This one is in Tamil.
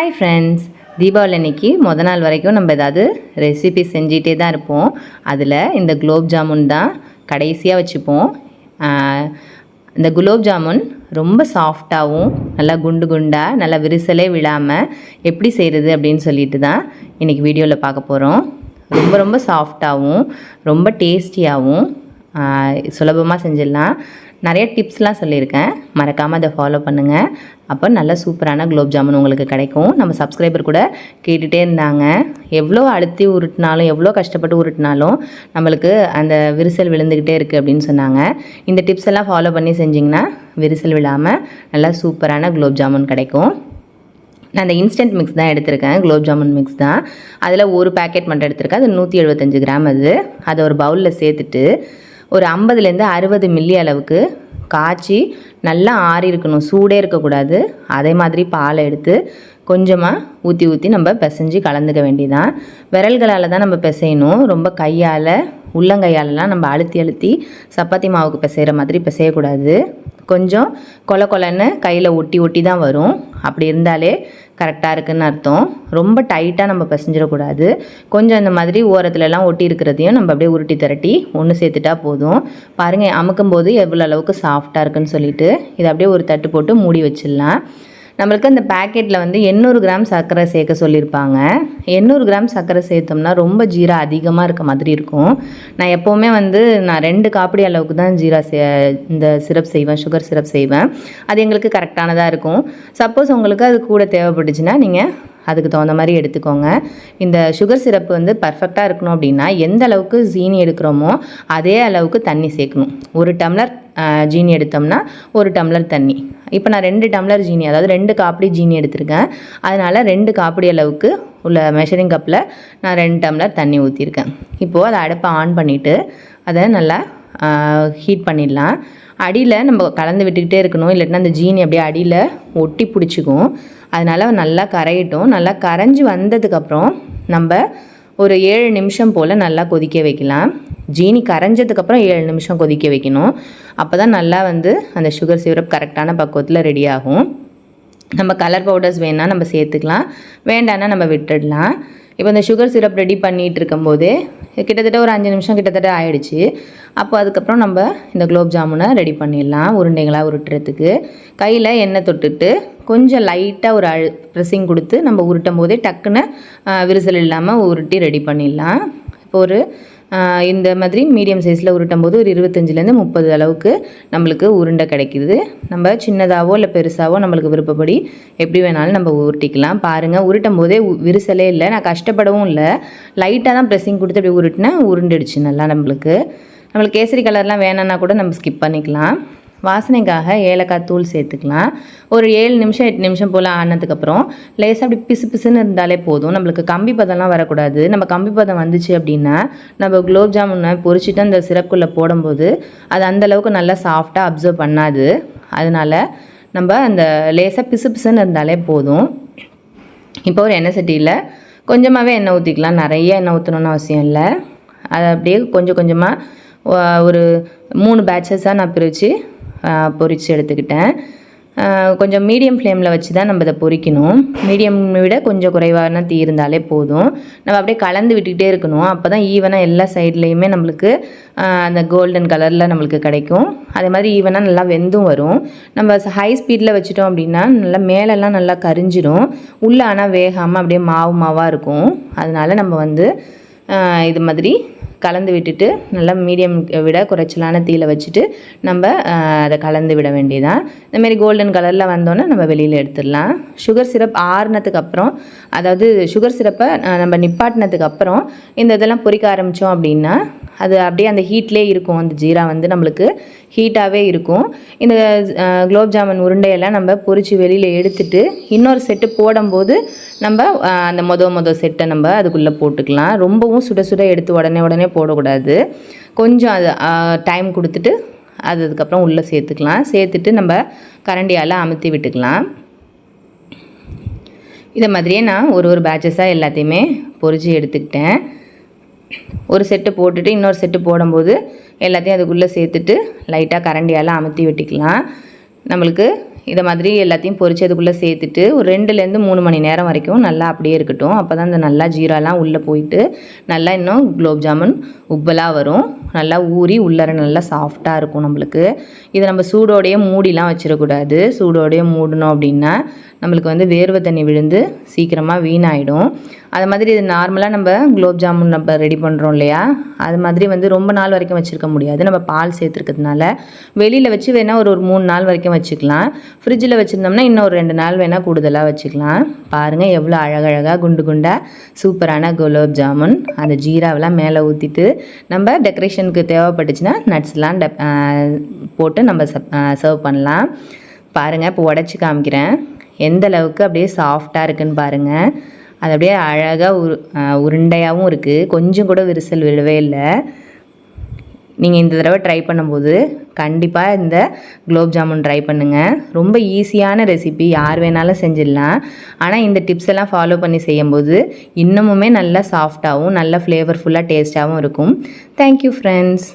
ஹாய் ஃப்ரெண்ட்ஸ் தீபாவளி அன்னைக்கு முத நாள் வரைக்கும் நம்ம ஏதாவது ரெசிபி செஞ்சிகிட்டே தான் இருப்போம். அதில் இந்த குலோப் ஜாமுன் தான் கடைசியாக வச்சுப்போம். இந்த குலோப் ஜாமுன் ரொம்ப சாஃப்டாகவும் நல்லா குண்டு குண்டாக நல்லா விரிசலே விழாமல் எப்படி செய்கிறது அப்படின்னு சொல்லிட்டு தான் இன்றைக்கி வீடியோவில் பார்க்க போகிறோம் ரொம்ப ரொம்ப சாஃப்டாகவும் ரொம்ப டேஸ்டியாகவும் சுலபமாக செஞ்சிடலாம். நிறைய டிப்ஸ்லாம் சொல்லியிருக்கேன். மறக்காமல் அதை ஃபாலோ பண்ணுங்கள் அப்போ நல்ல சூப்பரான குலோப் ஜாமுன் உங்களுக்கு கிடைக்கும். நம்ம சப்ஸ்கிரைபர் கூட கேட்டுகிட்டே இருந்தாங்க. எவ்வளோ அழுத்தி உருட்டினாலும் எவ்வளோ கஷ்டப்பட்டு உருட்டினாலும் நம்மளுக்கு அந்த விரிசல் விழுந்துக்கிட்டே இருக்குது அப்படின்னு சொன்னாங்க. இந்த டிப்ஸ் எல்லாம் ஃபாலோ பண்ணி செஞ்சிங்கன்னா விரிசல் விழாமல் நல்லா சூப்பரான குலோப் ஜாமுன் கிடைக்கும். நான் அந்த இன்ஸ்டன்ட் மிக்ஸ் தான் எடுத்திருக்கேன். குலோப் ஜாமுன் மிக்ஸ் தான். அதில் ஒரு பேக்கெட் மட்டும் எடுத்திருக்கேன். அது நூற்றி எழுபத்தஞ்சு கிராம் அது. அதை ஒரு பவுலில் சேர்த்துட்டு ஒரு ஐம்பதுலேருந்து அறுபது மில்லி அளவுக்கு காய்ச்சி நல்லா ஆறி இருக்கணும். சூடே இருக்கக்கூடாது. அதே மாதிரி பாலை எடுத்து கொஞ்சமாக ஊற்றி ஊற்றி நம்ம பிசைஞ்சு கலந்துக்க வேண்டியதான் விரல்களால் தான் நம்ம பிசையணும். ரொம்ப கையால் உள்ளங்கையாலலாம் நம்ம அழுத்தி அழுத்தி சப்பாத்தி மாவுக்கு பிசைகிற மாதிரி பிசையக்கூடாது. கொஞ்சம் கொல கொலன்னு கையில் ஒட்டி ஒட்டி தான் வரும். அப்படி இருந்தாலே கரெக்டாக இருக்குன்னு அர்த்தம். ரொம்ப டைட்டாக நம்ம பசஞ்சிடக்கூடாது. கொஞ்சம் இந்த மாதிரி ஓரத்துலலாம் ஒட்டி இருக்கிறதையும் நம்ம அப்படியே உருட்டி திரட்டி ஒன்று சேர்த்துட்டா போதும். பாருங்கள் அமுக்கும் போது எவ்வளோ அளவுக்கு சாஃப்டாக இருக்குன்னு சொல்லிட்டு இதை அப்படியே ஒரு தட்டு போட்டு மூடி வச்சிடலாம். நம்மளுக்கு அந்த பேக்கெட்டில் வந்து எண்ணூறு கிராம் சர்க்கரை சேர்க்க சொல்லியிருப்பாங்க. எண்ணூறு கிராம் சர்க்கரை சேர்த்தோம்னா ரொம்ப ஜீரா அதிகமாக இருக்க மாதிரி இருக்கும். நான் எப்போவுமே வந்து நான் ரெண்டு காப்படி அளவுக்கு தான் ஜீரா சே இந்த சிரப் செய்வேன் சுகர் சிரப் செய்வேன். அது எங்களுக்கு கரெக்டானதாக இருக்கும். சப்போஸ் உங்களுக்கு அது கூட தேவைப்பட்டுச்சுன்னா நீங்கள் அதுக்கு தகுந்த மாதிரி எடுத்துக்கோங்க. இந்த சுகர் சிரப் வந்து பர்ஃபெக்டாக இருக்கணும் அப்படின்னா எந்த அளவுக்கு சீனி எடுக்கிறோமோ அதே அளவுக்கு தண்ணி சேர்க்கணும். ஒரு டம்ளர் ஜீனி எடுத்தோம்னா ஒரு டம்ளர் தண்ணி. இப்போ நான் ரெண்டு டம்ளர் ஜீனி அதாவது ரெண்டு காப்படி ஜீனி எடுத்திருக்கேன். அதனால் ரெண்டு காப்படி அளவுக்கு உள்ள மெஷரிங் கப்பில் நான் ரெண்டு டம்ளர் தண்ணி ஊற்றிருக்கேன் இப்போது அதை அடுப்பை ஆன் பண்ணிவிட்டு அதை நல்லா ஹீட் பண்ணிடலாம். அடியில் நம்ம கலந்து விட்டுக்கிட்டே இருக்கணும். இல்லாட்டினா அந்த ஜீனி அப்படியே அடியில் ஒட்டி பிடிச்சிக்கும். அதனால் நல்லா கரையட்டும். நல்லா கரைஞ்சி வந்ததுக்கப்புறம் நம்ம ஒரு ஏழு நிமிஷம் போல் நல்லா கொதிக்க வைக்கலாம். ஜீனி கரைஞ்சதுக்கப்புறம் ஏழு நிமிஷம் கொதிக்க வைக்கணும். அப்போ தான் நல்லா வந்து அந்த சுகர் சிரப் கரெக்டான பக்குவத்தில் ரெடி ஆகும். நம்ம கலர் பவுடர்ஸ் வேணால் நம்ம சேர்த்துக்கலாம். வேண்டான்னா நம்ம விட்டுடலாம். இப்போ இந்த சுகர் சிரப் ரெடி பண்ணிகிட்டு இருக்கும்போது கிட்டத்தட்ட ஒரு அஞ்சு நிமிஷம் கிட்டத்தட்ட ஆயிடுச்சு. அப்போ அதுக்கப்புறம் நம்ம இந்த குலோப் ஜாமுனை ரெடி பண்ணிடலாம் உருண்டைகளாக உருட்டுறதுக்கு. கையில் எண்ணெய் தொட்டுட்டு கொஞ்சம் லைட்டாக ஒரு அழு ப்ரெஸ்ஸிங் கொடுத்து நம்ம உருட்டும் போதே டக்குன்னு விரிசல் இல்லாமல் உருட்டி ரெடி பண்ணிடலாம். இப்போ ஒரு இந்த மாதிரி மீடியம் சைஸில் உருட்டும் போது ஒரு இருபத்தஞ்சிலேருந்து முப்பது அளவுக்கு நம்மளுக்கு உருண்டை கிடைக்கிது. நம்ம சின்னதாகவோ இல்லை பெருசாகவோ நம்மளுக்கு விருப்பப்படி எப்படி வேணாலும் நம்ம உருட்டிக்கலாம். பாருங்கள் உருட்டும் போதே உ- விரிசலே இல்லை. நான் கஷ்டப்படவும் இல்லை. லைட்டாக தான் ப்ரெஸ்ஸிங் கொடுத்து அப்படி உருட்டினேன் உருண்டுடுச்சு நல்லா நம்மளுக்கு. நம்மளுக்கு கேசரி கலர்லாம் வேணான்னா கூட நம்ம ஸ்கிப் பண்ணிக்கலாம். வாசனைக்காக ஏலக்காய் தூள் சேர்த்துக்கலாம். ஒரு ஏழு நிமிஷம் எட்டு நிமிஷம் போல் ஆனதுக்கப்புறம் லேசாக அப்படி பிசு பிசுன்னு இருந்தாலே போதும். நம்மளுக்கு கம்பி பதம்லாம் வரக்கூடாது. நம்ம கம்பி பதம் வந்துச்சு அப்படின்னா நம்ம குலோப் ஜாமுனை பொரிச்சிட்டு அந்த சிரப்புக்குள்ளே போடும்போது அது அந்தளவுக்கு நல்லா சாஃப்டாக அப்சர்வ் பண்ணாது. அதனால நம்ம அந்த லேசாக பிசு பிசுன்னு இருந்தாலே போதும். இப்போ ஒரு எண்ணெய் சட்டியில் கொஞ்சமாகவே எண்ணெய் ஊற்றிக்கலாம் நிறைய எண்ணெய் ஊற்றணும்னு அவசியம் இல்லை. அதை அப்படியே கொஞ்சம் கொஞ்சமாக ஒரு மூணு பேட்சஸாக நான் பிரித்து பொரித்து எடுத்துக்கிட்டேன். கொஞ்சம் மீடியம் ஃப்ளேமில் வச்சு தான் நம்ம இதை பொரிக்கணும். மீடியம் விட கொஞ்சம் குறைவான தீ இருந்தாலே போதும். நம்ம அப்படியே கலந்து விட்டுக்கிட்டே இருக்கணும். அப்போ தான் ஈவனாக எல்லா சைட்லேயுமே நம்மளுக்கு அந்த கோல்டன் கலரில் நம்மளுக்கு கிடைக்கும். அதே மாதிரி ஈவனாக நல்லா வெந்தும் வரும். நம்ம ஹை ஸ்பீடில் வச்சுட்டோம் அப்படின்னா நல்லா மேலெல்லாம் நல்லா கரிஞ்சிடும் உள்ளே ஆனால் வேகாமல் அப்படியே மாவு மாவாக இருக்கும். அதனால் நம்ம வந்து இது மாதிரி கலந்து விட்டுட்டு நல்லா மீடியம் விட குறைச்சலான தீயில வச்சுட்டு நம்ம அதை கலந்து விட வேண்டியதான் இந்தமாரி கோல்டன் கலரில் வந்தோன்னே நம்ம வெளியில் எடுத்துடலாம். சுகர் சிரப் ஆறுனதுக்கு அப்புறம் அதாவது சுகர் சிரப்பை நம்ம நிப்பாட்டினதுக்கு அப்புறம் இந்த இதெல்லாம் பொறிக்க ஆரம்பித்தோம் அப்படின்னா அது அப்படியே அந்த ஹீட்லேயே இருக்கும். அந்த ஜீரா வந்து நம்மளுக்கு ஹீட்டாகவே இருக்கும். இந்த குலோப் ஜாமுன் உருண்டையெல்லாம் நம்ம பொறிச்சு வெளியில் எடுத்துட்டு இன்னொரு செட்டு போடும்போது நம்ம அந்த மொத மொத செட்டை நம்ம அதுக்குள்ளே போட்டுக்கலாம். ரொம்பவும் சுட சுட எடுத்து உடனே உடனே போடக்கூடாது. கொஞ்சம் அது டைம் கொடுத்துட்டு அது அதுக்கப்புறம் உள்ளே சேர்த்துக்கலாம். சேர்த்துட்டு நம்ம கரண்டியால் அமுத்தி விட்டுக்கலாம். இதை மாதிரியே நான் ஒரு ஒரு பேட்சஸாக எல்லாத்தையுமே பொறிச்சு எடுத்துக்கிட்டேன். ஒரு செட்டு போட்டுட்டு இன்னொரு செட்டு போடும்போது எல்லாத்தையும் அதுக்குள்ளே சேர்த்துட்டு லைட்டாக கரண்டியால் அமுத்தி வெட்டிக்கலாம். நம்மளுக்கு இதை மாதிரி எல்லாத்தையும் பொரிச்சதுக்குள்ளே சேர்த்துட்டு ஒரு ரெண்டுலேருந்து மூணு மணி நேரம் வரைக்கும் நல்லா அப்படியே இருக்கட்டும். அப்போ தான் இந்த நல்லா ஜீராலாம் உள்ளே போயிட்டு நல்லா இன்னும் குலோப் ஜாமுன் உப்பலாக வரும். நல்லா ஊறி உள்ளர நல்லா சாஃப்டாக இருக்கும் நம்மளுக்கு. இதை நம்ம சூடோடையே மூடிலாம் வச்சிடக்கூடாது. சூடோடையே மூடணும் அப்படின்னா நம்மளுக்கு வந்து வேர்வை தண்ணி விழுந்து சீக்கிரமாக வீணாயிடும். அது மாதிரி இது நார்மலாக நம்ம குலோப் ஜாமுன் நம்ம ரெடி பண்ணுறோம் இல்லையா? அது மாதிரி வந்து ரொம்ப நாள் வரைக்கும் வச்சுருக்க முடியாது. நம்ம பால் சேர்த்துருக்கிறதுனால வெளியில் வச்சு வேணால் ஒரு ஒரு மூணு நாள் வரைக்கும் வச்சுக்கலாம். ஃப்ரிட்ஜில் வச்சுருந்தோம்னா இன்னும் ஒரு ரெண்டு நாள் வேணால் கூடுதலாக வச்சுக்கலாம். பாருங்கள் எவ்வளோ அழகழகாக குண்டு குண்டாக சூப்பரான குலோப் ஜாமுன். அந்த ஜீராவெலாம் மேலே ஊற்றிட்டு நம்ம டெக்கரேஷனுக்கு தேவைப்பட்டுச்சுன்னா நட்ஸ்லாம் டெப் போட்டு நம்ம சர்வ் பண்ணலாம். பாருங்கள் இப்போ உடச்சி காமிக்கிறேன். எந்த அளவுக்கு அப்படியே சாஃப்டாக இருக்குன்னு பாருங்கள் அது அப்படியே அழகாக உரு உருண்டையாகவும் இருக்குது கொஞ்சம் கூட விரிசல் விழவே இல்லை. நீங்கள் இந்த தடவை ட்ரை பண்ணும்போது கண்டிப்பாக இந்த குலோப் ஜாமுன் ட்ரை பண்ணுங்கள் ரொம்ப ஈஸியான ரெசிபி யார் வேணாலும் செஞ்சிடலாம். ஆனால் இந்த டிப்ஸ் எல்லாம் ஃபாலோ பண்ணி செய்யும்போது இன்னமுமே நல்லா சாஃப்டாகவும் நல்ல ஃப்ளேவர்ஃபுல்லாக டேஸ்ட்டாகவும் இருக்கும். Thank you friends